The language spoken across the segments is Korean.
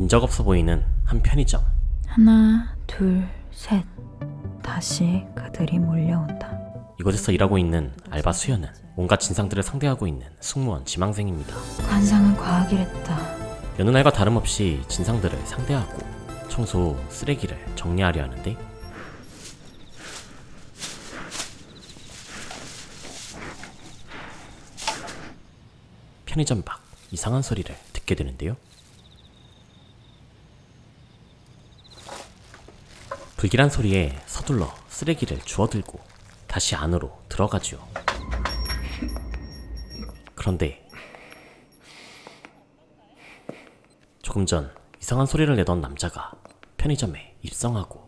인적 없어 보이는 한 편의점. 하나, 둘, 셋. 다시 그들이 몰려온다. 이곳에서 일하고 있는 알바 수연은 온갖 진상들을 상대하고 있는 승무원 지망생입니다. 관상은 과학이랬다. 여느 날과 다름없이 진상들을 상대하고 청소, 쓰레기를 정리하려 하는데 편의점 밖 이상한 소리를 듣게 되는데요. 불길한 소리에 서둘러 쓰레기를 주워들고 다시 안으로 들어가지요. 그런데 조금 전 이상한 소리를 내던 남자가 편의점에 입성하고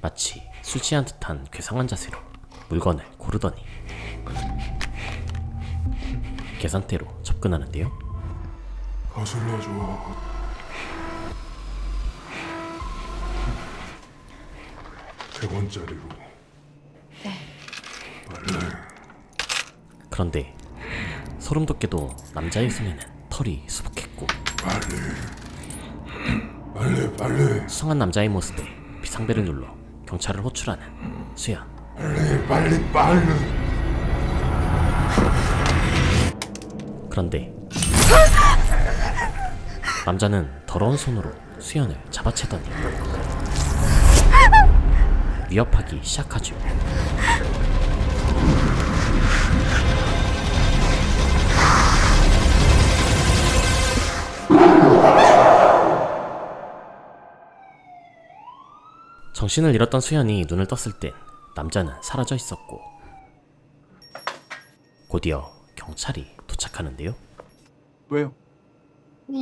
마치 술 취한 듯한 괴상한 자세로 물건을 고르더니 계산대로 접근하는데요. 거슬러줘. 백 원짜리로. 네. 빨래. 그런데 소름 돋게도 남자의 손에는 털이 수북했고 빨래. 빨래 빨래. 수상한 남자의 모습에 비상벨을 눌러 경찰을 호출하는 수연. 빨래 빨리 빨래. 그런데 남자는 더러운 손으로 수연을 잡아채더니 위협하기 시작하죠. 정신을 잃었던 수연이 눈을 떴을 땐 남자는 사라져 있었고 곧이어 경찰이 도착하는데요. 왜요?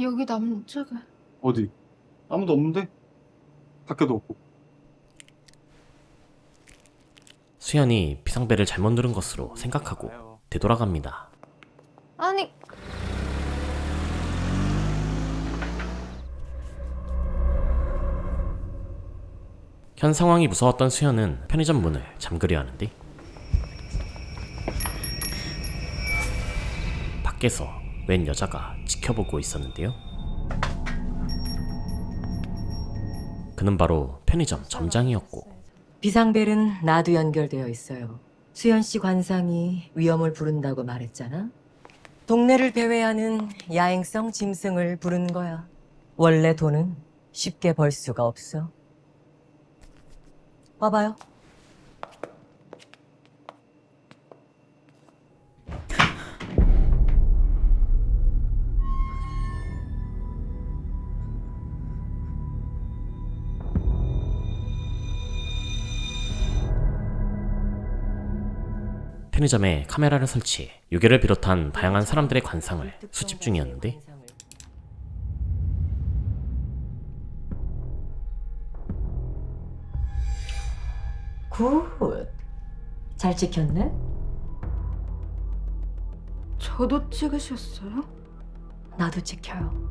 여기 남자가 어디? 아무도 없는데? 밖에도 없고. 수연이 비상벨을 잘못 누른 것으로 생각하고 되돌아갑니다. 아니 현 상황이 무서웠던 수연은 편의점 문을 잠그려 하는데 밖에서 웬 여자가 지켜보고 있었는데요. 그는 바로 편의점 점장이었고 비상벨은 나도 연결되어 있어요. 수연 씨 관상이 위험을 부른다고 말했잖아. 동네를 배회하는 야행성 짐승을 부른 거야. 원래 돈은 쉽게 벌 수가 없어. 봐봐요. 편의점에 카메라를 설치해 유괴를 비롯한 다양한 사람들의 관상을 수집 중이었는데 굿. 잘 찍혔네? 저도 찍으셨어요? 나도 찍혀요.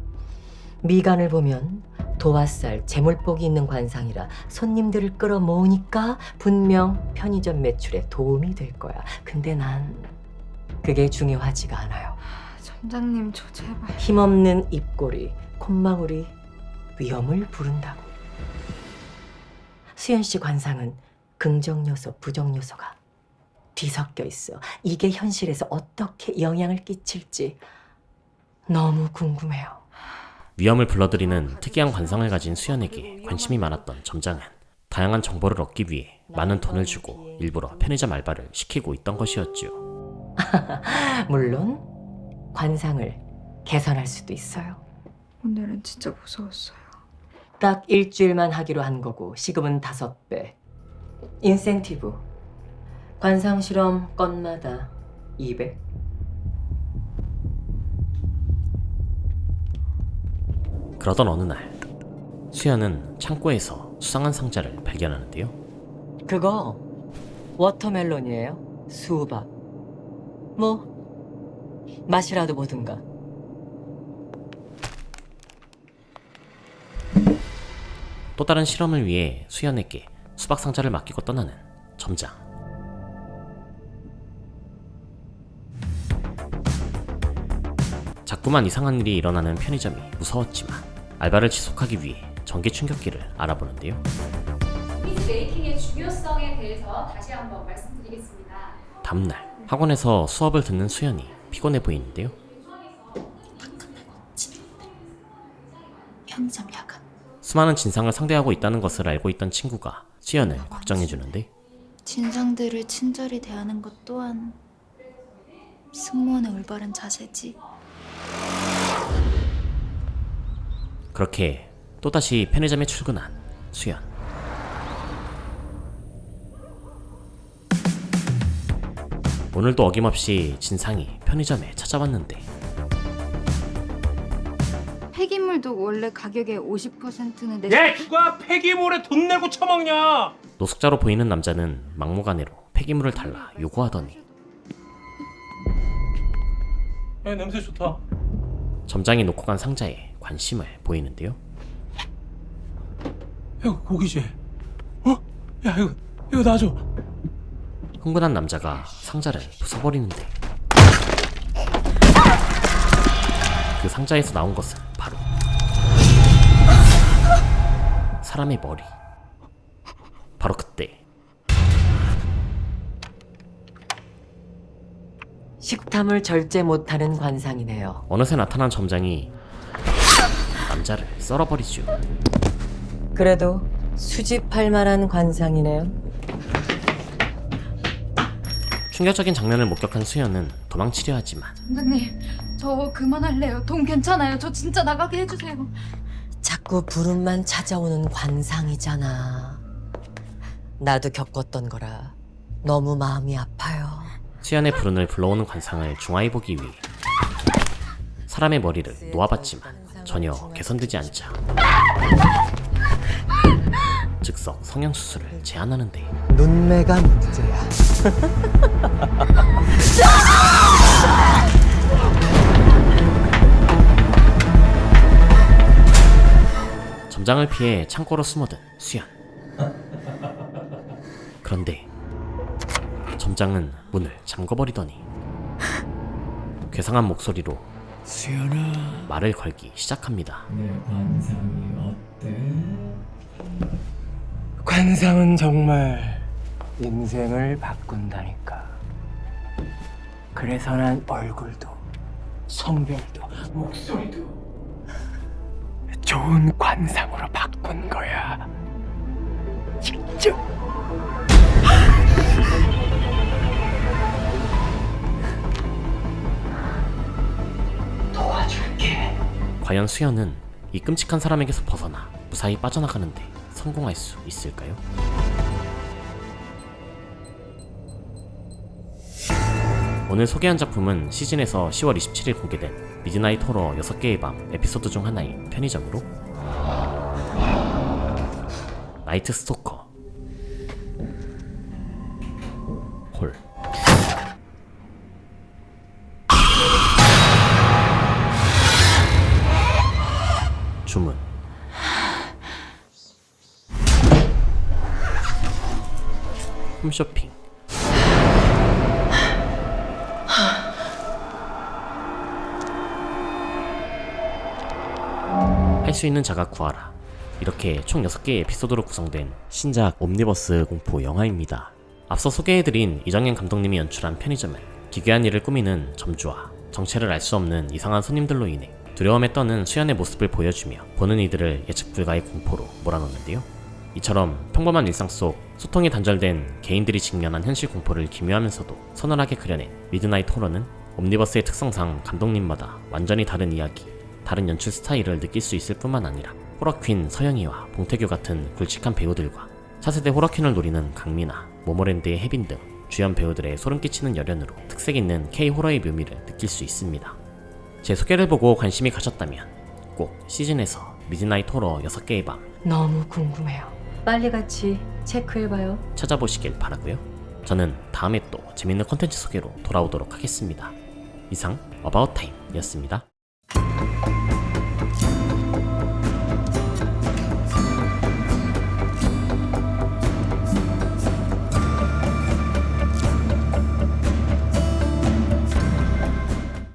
미간을 보면 도화살, 재물복이 있는 관상이라 손님들을 끌어모으니까 분명 편의점 매출에 도움이 될 거야. 근데 난 그게 중요하지가 않아요. 점장님 저 제발 힘없는 입꼬리, 콧망울이 위험을 부른다고. 수연 씨 관상은 긍정 요소, 부정 요소가 뒤섞여 있어. 이게 현실에서 어떻게 영향을 끼칠지 너무 궁금해요. 위험을 불러들이는 특이한 관상을 가진 수연에게 관심이 많았던 점장은 다양한 정보를 얻기 위해 많은 돈을 주고 일부러 편의점 알바를 시키고 있던 것이었죠. 물론 관상을 개선할 수도 있어요. 오늘은 진짜 무서웠어요. 딱 일주일만 하기로 한 거고 시급은 다섯 배. 인센티브. 관상 실험 건마다 200. 그러던 어느 날 수현은 창고에서 수상한 상자를 발견하는데요. 그거 워터멜론이에요. 수박. 뭐 맛이라도 보든가. 또 다른 실험을 위해 수연에게 수박 상자를 맡기고 떠나는 점장. 자꾸만 이상한 일이 일어나는 편의점이 무서웠지만 알바를 지속하기 위해 전기 충격기를 알아보는데요. 이미지 메이킹의 중요성에 대해서 다시 한번 말씀드리겠습니다. 다음날 학원에서 수업을 듣는 수연이 피곤해 보이는데요. 편의점 야간. 수많은 진상을 상대하고 있다는 것을 알고 있던 친구가 수연을 걱정해 주는데 진상들을 친절히 대하는 것 또한 승무원의 올바른 자세지. 그렇게 또다시 편의점에 출근한 수연. 오늘도 어김없이 진상이 편의점에 찾아왔는데. 폐기물도 원래 가격의 50%는 내 야 누가 폐기물에 돈 내고 처먹냐? 노숙자로 보이는 남자는 막무가내로 폐기물을 달라 요구하더니. 야 냄새 좋다. 점장이 놓고 간 상자에 관심을 보이는데요. 이거 고기지 어? 야 이거 이거 놔줘 흥분한 남자가 상자를 부숴버리는데 그 상자에서 나온 것은 바로 사람의 머리. 바로 그때 식탐을 절제 못하는 관상이네요. 어느새 나타난 점장이 남자를 썰어버리죠. 그래도 수집할 만한 관상이네요. 충격적인 장면을 목격한 수연은 도망치려 하지만 점장님 저 그만할래요. 돈 괜찮아요. 저 진짜 나가게 해주세요. 자꾸 부름만 찾아오는 관상이잖아. 나도 겪었던 거라 너무 마음이 아파요. 수연의 불운을 불러오는 관상을 중화해 보기 위해 사람의 머리를 놓아봤지만 전혀 개선되지 않자 즉석 성형 수술을 제안하는 데 눈매가 문제야. 점장을 피해 창고로 숨어든 수연. 그런데 점장은 문을 잠궈버리더니 괴상한 목소리로 수연아, 말을 걸기 시작합니다. 내 관상이 어때? 관상은 정말 인생을 바꾼다니까 그래서 난 얼굴도 성별도 목소리도 좋은 관상으로 바꾼 거야 직접 도와줄게 과연 수연은 이 끔찍한 사람에게서 벗어나 무사히 빠져나가는데 성공할 수 있을까요? 오늘 소개한 작품은 시즌에서 10월 27일 공개된 미드나잇 호러 6개의 밤 에피소드 중 하나인 편의점으로 나이트 스토커 홀 홈쇼핑. 할 수 있는 자가 구하라. 이렇게 총 6개의 에피소드로 구성된 신작 옴니버스 공포 영화입니다. 앞서 소개해드린 이정현 감독님이 연출한 편의점은 기괴한 일을 꾸미는 점주와 정체를 알 수 없는 이상한 손님들로 인해 두려움에 떠는 수연의 모습을 보여주며 보는 이들을 예측 불가의 공포로 몰아넣는데요. 이처럼 평범한 일상 속 소통이 단절된 개인들이 직면한 현실 공포를 기묘하면서도 서늘하게 그려낸 미드나잇 호러는 옴니버스의 특성상 감독님마다 완전히 다른 이야기, 다른 연출 스타일을 느낄 수 있을 뿐만 아니라 호러퀸 서영이와 봉태규 같은 굵직한 배우들과 차세대 호러퀸을 노리는 강민아, 모모랜드의 혜빈 등 주연 배우들의 소름 끼치는 열연으로 특색 있는 K-호러의 묘미를 느낄 수 있습니다. 제 소개를 보고 관심이 가셨다면 꼭 시즌에서 미드나잇 호러 6개의 밤 너무 궁금해요. 빨리 같이 체크해봐요. 찾아보시길 바라고요. 저는 다음에 또 재밌는 콘텐츠 소개로 돌아오도록 하겠습니다. 이상 어바웃 타임이었습니다.